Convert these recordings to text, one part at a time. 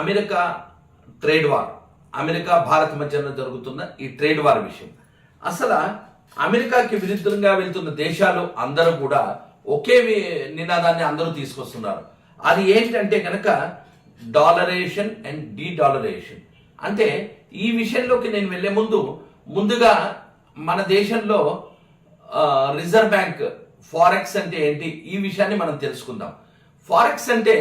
America trade war America Bharat మధ్యన జరుగుతున్న ఈ ట్రేడ్ వార్ విషయం. అసలు అమెరికాకి విరుద్ధంగా వెళ్తున్న దేశాలు అందరూ కూడా ఒకే నినాదాన్ని అందరూ తీసుకొస్తున్నారు. అది ఏంటంటే కనుక డాలరేషన్ అండ్ డీ డాలరేషన్ అంటే ఈ విషయంలోకి నేను వెళ్ళే ముందు ముందుగా మన దేశంలో రిజర్వ్ బ్యాంక్ ఫారెక్స్ అంటే ఏంటి? ఈ విషయాన్ని మనం తెలుసుకుందాం. ఫారెక్స్ అంటే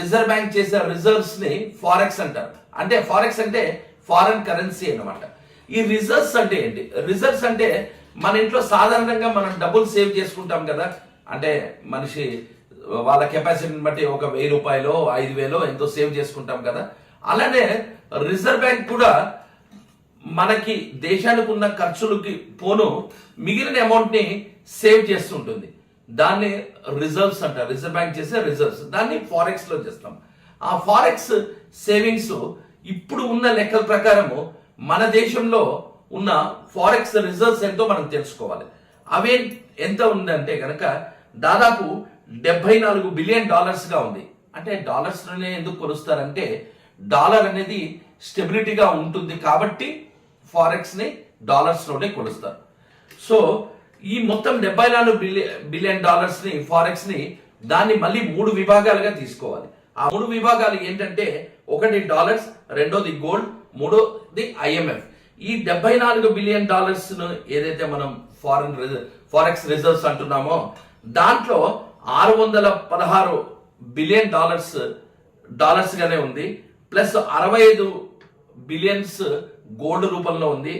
రిజర్వ్ బ్యాంక్ చేసే రిజర్వ్స్ని ఫారెక్స్ అంటారు. అంటే ఫారెక్స్ అంటే ఫారెన్ కరెన్సీ అన్నమాట. ఈ రిజర్వ్స్ అంటే ఏంటి? రిజర్వ్స్ అంటే మన ఇంట్లో సాధారణంగా మనం డబ్బులు సేవ్ చేసుకుంటాం కదా. అంటే మనిషి వాళ్ళ కెపాసిటీని బట్టి ఒక వెయ్యి రూపాయలు ఐదు వేలో ఎంతో సేవ్ చేసుకుంటాం కదా. అలానే రిజర్వ్ బ్యాంక్ కూడా మనకి దేశానికి ఉన్న ఖర్చులకి పోను మిగిలిన అమౌంట్ని సేవ్ చేస్తుంటుంది. దాన్ని రిజర్వ్స్ అంటారు రిజర్వ్ బ్యాంక్ చేసే రిజర్వ్స్. దాన్ని ఫారెక్స్లో చేస్తాం ఆ ఫారెక్స్ సేవింగ్స్ ఇప్పుడు ఉన్న లెక్కల ప్రకారము మన దేశంలో ఉన్న ఫారెక్స్ రిజర్వ్స్ ఎంతో మనం తెలుసుకోవాలి. అవే ఎంత ఉందంటే కనుక దాదాపు డెబ్బై నాలుగు బిలియన్ డాలర్స్గా ఉంది. అంటే డాలర్స్లోనే ఎందుకు కొలుస్తారంటే డాలర్ అనేది స్టెబిలిటీగా ఉంటుంది కాబట్టి ఫారెక్స్ని డాలర్స్లోనే కొలుస్తారు. సో ఈ మొత్తం డెబ్బై నాలుగు బిలియన్ బిలియన్ డాలర్స్ని ఫారెక్స్ని దాన్ని మళ్ళీ మూడు విభాగాలుగా తీసుకోవాలి. ఆ మూడు విభాగాలు ఏంటంటే ఒకటి డాలర్స్ రెండోది గోల్డ్ మూడోది ఐఎంఎఫ్ ఈ డెబ్బై నాలుగు బిలియన్ డాలర్స్ను ఏదైతే మనం ఫారెన్ ఫారెక్స్ రిజర్వ్స్ అంటున్నామో దాంట్లో ఆరు వందల పదహారు బిలియన్ డాలర్స్ డాలర్స్ గానే ఉంది. ప్లస్ అరవై ఐదు బిలియన్స్ గోల్డ్ రూపంలో ఉంది.